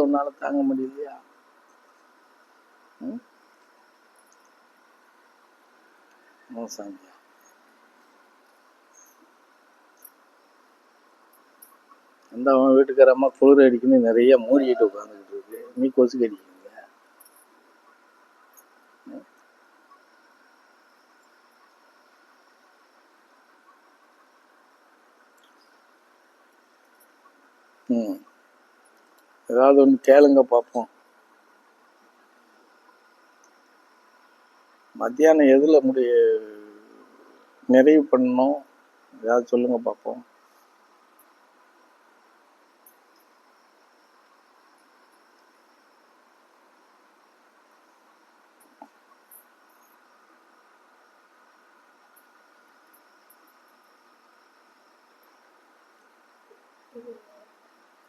உன்னால தாங்க முடியலையா? ம்? அந்த அவன் வீட்டுக்கார அம்மா குளிர் அடிக்குன்னு நிறைய மூடிக்கிட்டு உட்காந்துக்கிட்டு இருக்கு. நீ கொசு கடிக்கீங்க ம். ஏதாவது ஒன்று கேளுங்க பார்ப்போம் மத்தியானம் எதில் முடிய நிறைவு பண்ணணும்? ஏதாவது சொல்லுங்க பார்ப்போம்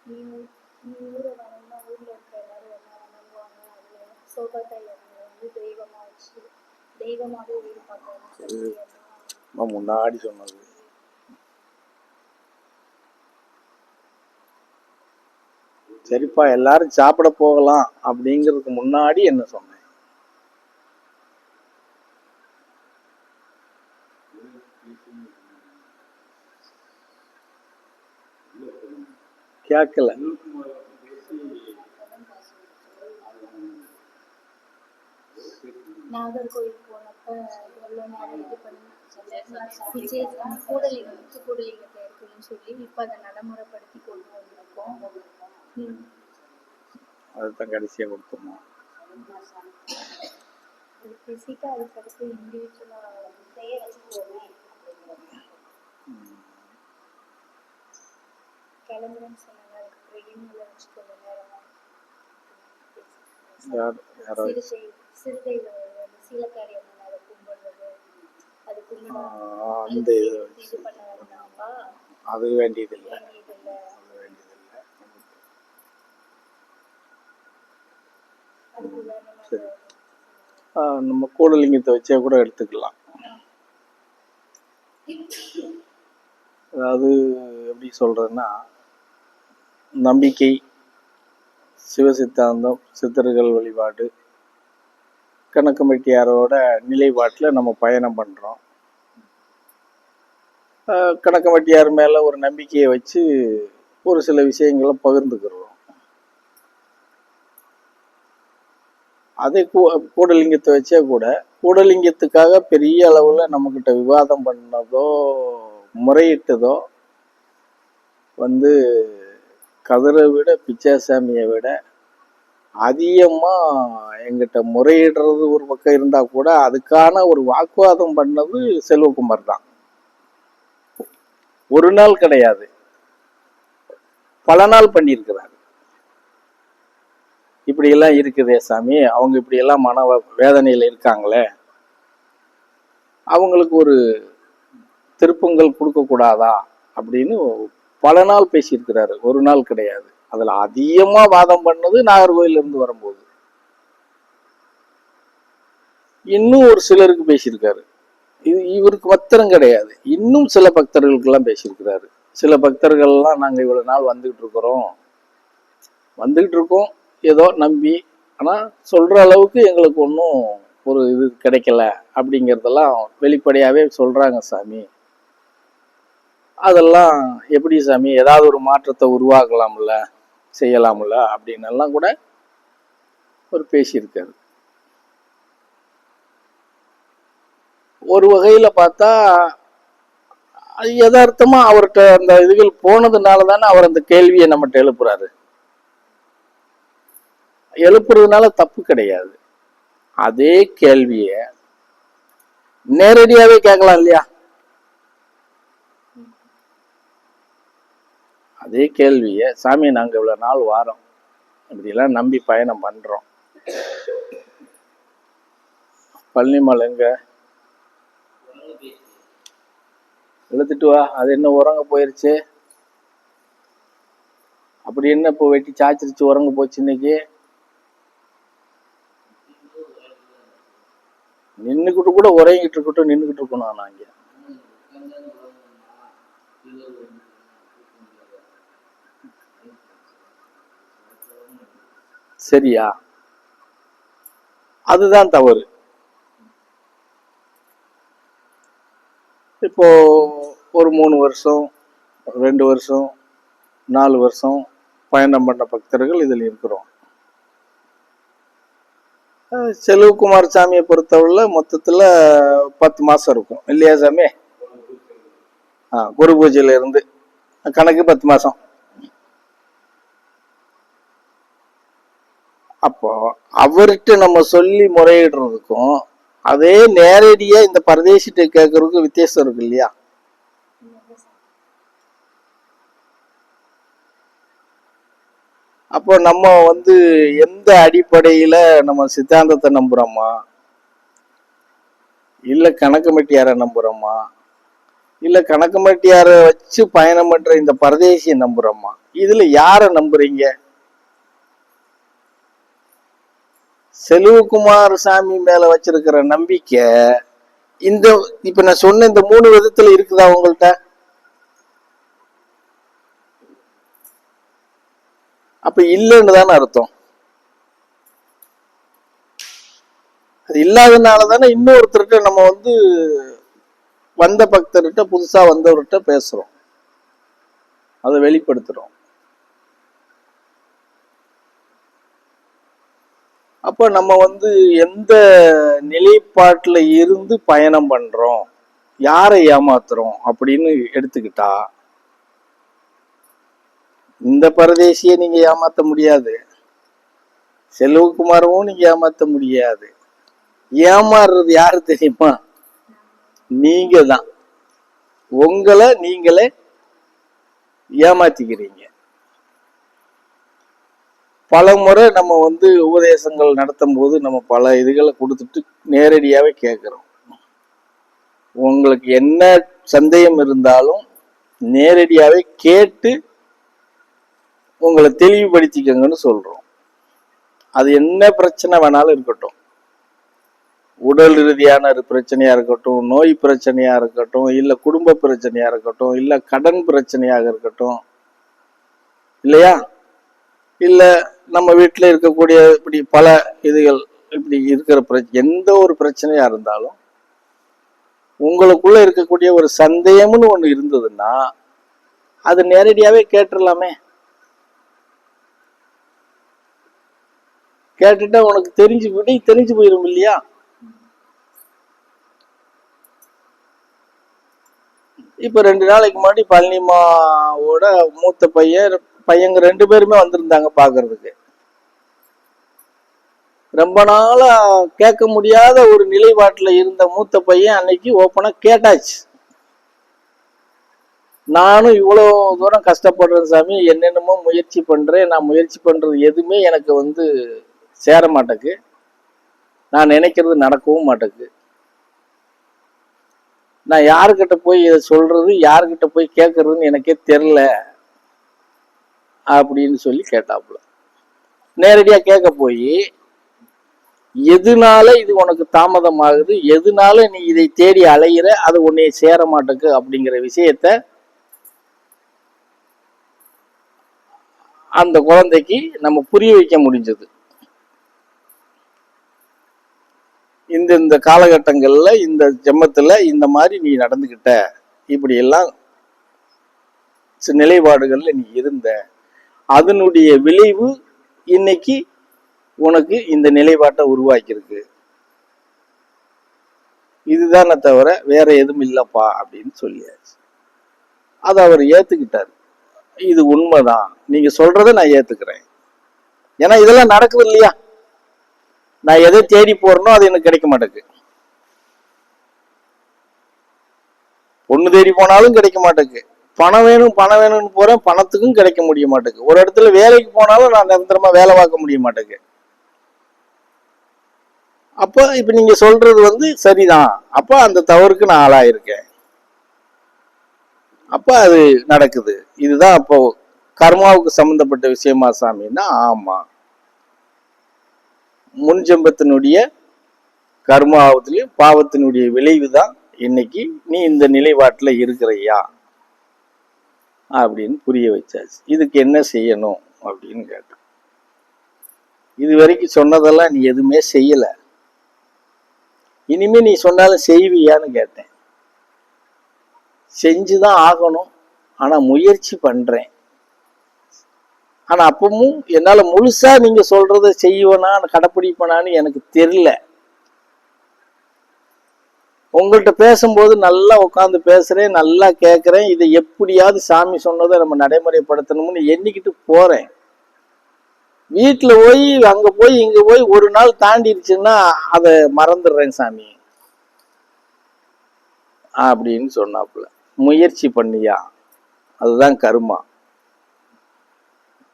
Thank you. ஊரை வரணும்னா இருக்கிற எல்லாரும் ஒன்றா வணங்குவாங்க வந்து வச்சு பார்க்கணும்னு சொல்லி முன்னாடி சொன்னது. சரிப்பா எல்லாரும் சாப்பிட போகலாம் அப்படிங்கிறதுக்கு முன்னாடி என்ன சொன்னேன்? கேட்கல. நாகர்கோவில் போனப்ப எவ்வளோ நேரம் இது பண்ணி விஜய் கூடலிங்கம் முத்து கூடலிங்கத்தை இருக்குன்னு சொல்லி இப்போ அதை நடைமுறைப்படுத்தி கொண்டு வந்திருக்கோம். அதுதான் கடைசியா கொடுத்தோமா? பேசிட்டு அதுக்கடுத்து இண்டிவிஜுவலாக செய்ய வச்சுக்கோமே. கிளம்புறேன்னு சொன்னாங்க அதுக்கப்புறம் ஈமெயில வச்சு கொஞ்ச நேரம் யார் யாரோ சிறுதை சிறுதையில சீலக்காரி அம்மன் அதை கும்பிடுறது அது கும்பிட ஆஹ் அந்த இது இது பண்ண வேண்டாம்பா அது வேண்டியதில்லை. அது வேண்டியதில்லை. சரி. நம்ம கூடலிங்கத்தை வச்சே கூட எடுத்துக்கலாம். அதாவது எப்படி சொல்றதுன்னா நம்பிக்கை சிவசித்தாந்தம் சித்தர்கள் வழிபாடு கணக்கம்பட்டியாரோட நிலைப்பாட்டில் நம்ம பயணம் பண்ணுறோம் கணக்கம்பட்டியார் மேலே ஒரு நம்பிக்கையை வச்சு ஒரு சில விஷயங்களை பகிர்ந்துக்கிறோம். அதே கூ கூடலிங்கத்தை வச்சே கூட கூடலிங்கத்துக்காக பெரிய அளவில் நம்மக்கிட்ட விவாதம் பண்ணதோ முறையிட்டதோ வந்து கதிரை விட பிச்சாசாமியை விட அதிகமாக எங்கிட்ட முறையிடுறது ஒரு பக்கம் இருந்தால் கூட அதுக்கான ஒரு வாக்குவாதம் பண்ணது செல்வகுமார் தான். ஒரு நாள் கிடையாது. பல நாள் பண்ணியிருக்கிறார். இப்படியெல்லாம் இருக்குதே சாமி. அவங்க இப்படியெல்லாம் மன வேதனையில் வேதனையில இருக்காங்களே. அவங்களுக்கு ஒரு திருப்பங்கள் கொடுக்கக்கூடாதா? அப்படின்னு பல நாள் பேசியிருக்கிறாரு. ஒரு நாள் கிடையாது. அதில் அதிகமாக வாதம் பண்ணது நாகர்கோயில்ல வரும்போது. இன்னும் ஒரு சிலருக்கு பேசியிருக்காரு. இது இவருக்கு பத்திரம் கிடையாது. இன்னும் சில பக்தர்களுக்கெல்லாம் பேசியிருக்கிறாரு. சில பக்தர்கள்லாம் நாங்கள் இவ்வளோ நாள் வந்துக்கிட்டு இருக்கிறோம். வந்துக்கிட்டு இருக்கோம். ஏதோ நம்பி. ஆனால் சொல்கிற அளவுக்கு எங்களுக்கு ஒன்றும் ஒரு இது கிடைக்கல அப்படிங்கிறதெல்லாம் வெளிப்படையாகவே சொல்கிறாங்க சாமி. அதெல்லாம் எப்படி சாமி? ஏதாவது ஒரு மாற்றத்தை உருவாக்கலாம்ல? செய்யலாம்ல அப்படின்னு எல்லாம் கூட ஒரு பேசியிருக்காரு. ஒரு வகையில பார்த்தா அது யதார்த்தமா அவர்கிட்ட அந்த இதுகள் போனதுனால தானே அவர் அந்த கேள்வியை நம்மகிட்ட எழுப்புறாரு. எழுப்புறதுனால தப்பு கிடையாது. அதே கேள்விய நேரடியாவே கேட்கலாம் இல்லையா? அதே கேள்விய சாமி நாங்க இவ்வளவு நாள் வாரோம். இப்படிலாம் நம்பி பயணம் பண்றோம். பழனிமலை எங்க? இழுத்துட்டு வா. அது என்ன உறங்க போயிருச்சு? அப்படி என்ன இப்போ வெட்டி சாய்ச்சிருச்சு உறங்க போச்சு இன்னைக்கு? நின்றுக்கிட்டு கூட உறங்கிட்டு இருக்கட்டும் நின்றுக்கிட்டு இருக்கணும் நான் இங்கே சரியா? அதுதான் தவறு. இப்போ ஒரு மூணு வருஷம் ரெண்டு வருஷம் நாலு வருஷம் பயணம் பண்ண பக்தர்கள் இதில் இருக்கிறோம். செல்வகுமார் சாமியை பொறுத்தவரையில் மொத்தத்தில் பத்து மாதம் இருக்கும். இல்லையா சாமி? ஆ குரு பூஜையில இருந்து கணக்கு பத்து மாதம் அப்போ அவர்கிட்ட நம்ம சொல்லி முறையிடுறதுக்கும் அதே நேரடியா இந்த பரதேசிட்ட கேட்கறதுக்கும் வித்தியாசம் இருக்கு இல்லையா? அப்போ நம்ம வந்து எந்த அடிப்படையில நம்ம சித்தாந்தத்தை நம்புறோமா? இல்ல கணக்கமெட்டியார நம்புறோமா? இல்ல கணக்கமெட்டியார வச்சு பயணம் பண்ற இந்த பரதேசியை நம்புறோமா? இதுல யார நம்புறீங்க? செல்வகுமார் சாமி மேல வச்சிருக்கிற நம்பிக்கை இந்த இப்ப நான் சொன்ன இந்த மூணு விதத்துல இருக்குதா உங்கள்கிட்ட அப்ப இல்லைன்னு தானே அர்த்தம். அது இல்லாதனால தானே இன்னொருத்தர்கிட்ட நம்ம வந்து வந்த பக்தர்கிட்ட புதுசா வந்தவர்கிட்ட பேசுறோம். அதை வெளிப்படுத்துறோம். அப்ப நம்ம வந்து எந்த நிலைப்பாட்டுல இருந்து பயணம் பண்றோம்? யாரை ஏமாத்துறோம்? அப்படின்னு எடுத்துக்கிட்டா இந்த பரதேசியை நீங்க ஏமாத்த முடியாது. செல்வகுமாரவும் நீங்க ஏமாத்த முடியாது. ஏமாறுறது யாரு தெரியுமா? நீங்க தான் உங்களை நீங்களே ஏமாத்திக்கிறீங்க. பல முறை நம்ம வந்து உபதேசங்கள் நடத்தும் போது நம்ம பல இதுகளை கொடுத்துட்டு நேரடியாகவே கேட்குறோம். உங்களுக்கு என்ன சந்தேகம் இருந்தாலும் நேரடியாகவே கேட்டு உங்களை தெளிவுபடுத்திக்கங்கன்னு சொல்கிறோம் அது என்ன பிரச்சனை வேணாலும் இருக்கட்டும். உடல் ரீதியான ஒரு பிரச்சனையாக இருக்கட்டும் நோய் பிரச்சனையாக இருக்கட்டும் இல்லை குடும்ப பிரச்சனையாக இருக்கட்டும் இல்லை கடன் பிரச்சனையாக இருக்கட்டும் இல்லையா? இல்லை நம்ம வீட்டில் இருக்கக்கூடிய இப்படி பல இதுகள் இப்படி இருக்கிற பிரச்சனை எந்த ஒரு பிரச்சனையா இருந்தாலும் உங்களுக்குள்ள இருக்கக்கூடிய ஒரு சந்தேகம்னு ஒன்று இருந்ததுன்னா அது நேரடியாகவே கேட்டுடலாமே கேட்டுட்டா உனக்கு தெரிஞ்சு விடை தெரிஞ்சு போயிடும் இல்லையா? இப்போ ரெண்டு நாளைக்கு முன்னாடி பழனிமாவோட மூத்த பையன் பையங்க ரெண்டு பேருமே வந்திருந்தாங்க பார்க்கறதுக்கு ரொம்ப நாளா கேட்க முடியாத ஒரு நிலைப்பாட்டில் இருந்த மூத்த பையன் அன்னைக்கு ஓப்பனாக கேட்டாச்சு. நானும் இவ்வளோ தூரம் கஷ்டப்படுறேன் சாமி என்னென்னமோ முயற்சி பண்ணுறேன் நான் முயற்சி பண்ணுறது எதுவுமே எனக்கு வந்து சேர மாட்டேக்கு நான் நினைக்கிறது நடக்கவும் மாட்டேக்கு நான் யாருக்கிட்ட போய் இதை சொல்கிறது யாருக்கிட்ட போய் கேட்குறதுன்னு எனக்கே தெரில அப்படின்னு சொல்லி கேட்டாப்புல. நேரடியாக கேட்க போய் எதுனால இது உனக்கு தாமதம் ஆகுது எதுனால நீ இதை தேடி அலையிற? அது உன்னைய சேர மாட்டேக்கு அப்படிங்கிற விஷயத்த அந்த குழந்தைக்கு நம்ம புரிய வைக்க முடிஞ்சது. இந்த இந்த காலகட்டங்கள்ல இந்த ஜென்மத்துல இந்த மாதிரி நீ நடந்துகிட்ட. இப்படி எல்லாம் நிலைப்பாடுகள்ல நீ இருந்த. அதனுடைய விளைவு இன்னைக்கு உனக்கு இந்த நிலைப்பாட்டை உருவாக்கியிருக்கு. இதுதானே தவிர வேற எதுவும் இல்லைப்பா அப்படின்னு சொல்லியாச்சு. அதை அவர் ஏற்றுக்கிட்டார் இது உண்மைதான். நீங்கள் சொல்கிறத நான் ஏற்றுக்கிறேன் ஏன்னா இதெல்லாம் நடக்குது இல்லையா? நான் எதை தேடி போறேனோ அது எனக்கு கிடைக்க மாட்டேங்குது. பொண்ணு தேடி போனாலும் கிடைக்க மாட்டேங்குது. பணம் வேணும் பணம் வேணும்னு போகிறேன் பணத்துக்கும் கிடைக்க முடிய மாட்டேங்குது. ஒரு இடத்துல வேலைக்கு போனாலும் நான் நிரந்தரமாக வேலை பார்க்க முடிய மாட்டேங்குது. அப்போ இப்போ நீங்க சொல்றது வந்து சரிதான். அப்போ அந்த தவறுக்கு நான் ஆளாயிருக்கேன். அப்போ அது நடக்குது. இதுதான் அப்போ கர்மாவுக்கு சம்பந்தப்பட்ட விஷயமா சாமின்னா ஆமா. முன் ஜெம்பத்தினுடைய கர்மாவத்திலையும் பாவத்தினுடைய விளைவு தான் இன்னைக்கு நீ இந்த நிலைப்பாட்டில் இருக்கிறையா? அப்படின்னு புரிய வச்சாச்சு. இதுக்கு என்ன செய்யணும் அப்படின்னு கேட்டேன். இது வரைக்கும் சொன்னதெல்லாம் நீ எதுவுமே செய்யலை. இனிமே நீ சொன்னாலும் செய்வியான்னு கேட்டேன். செஞ்சுதான் ஆகணும். ஆனா முயற்சி பண்றேன். ஆனா அப்பவும் என்னால முழுசா நீங்க சொல்றத செய்வனா கடைப்பிடிப்பனான்னு எனக்கு தெரியல. உங்கள்கிட்ட பேசும்போது நல்லா உட்காந்து பேசுறேன் நல்லா கேட்கறேன் இதை எப்படியாவது சாமி சொன்னதை நம்ம நடைமுறைப்படுத்தணும்னு எண்ணிக்கிட்டு போறேன். வீட்டுல போய் அங்க போய் இங்க போய் ஒரு நாள் தாண்டிடுச்சுன்னா அதை மறந்துடுறேன் சாமி. அப்படின்னு சொன்னாப்புல. முயற்சி பண்ணியா? அதுதான் கருமா.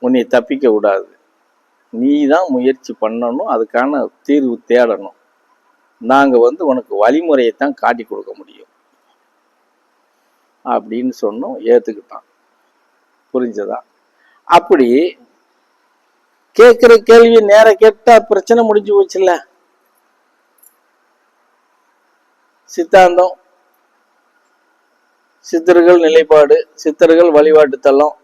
உன்னை தப்பிக்க விடாது நீ தான் முயற்சி பண்ணணும் அதுக்கான தீர்வு தேடணும். நாங்க வந்து உனக்கு வழிமுறையை தான் காட்டி கொடுக்க முடியும். அப்படின்னு சொன்னோம் ஏத்துக்கிட்டான். புரிஞ்சதா? அப்படி கேட்கிற கேள்வி நேர கேட்டா பிரச்சனை முடிஞ்சு போச்சுல்ல? சித்தாந்தம். சித்தர்கள் நிலைப்பாடு சித்தர்கள் வழிபாட்டு தலம்.